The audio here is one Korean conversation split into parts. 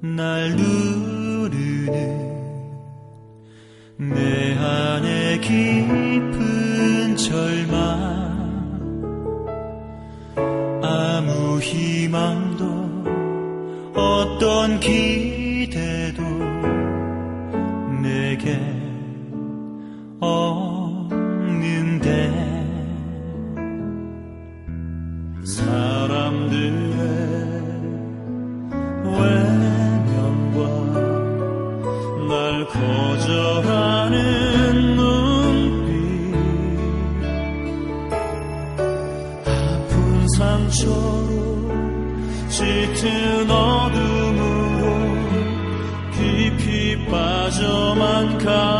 날 누르는 내 안에 깊은 절망 아무 희망도 어떤 기대도 내게 어. 빛처로 짙은 어둠으로 깊이 빠져만 가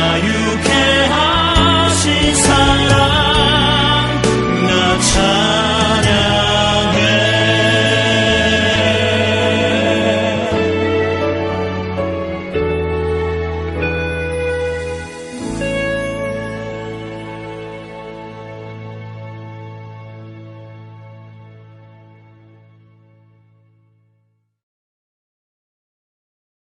자유케 하신 사랑 나 참.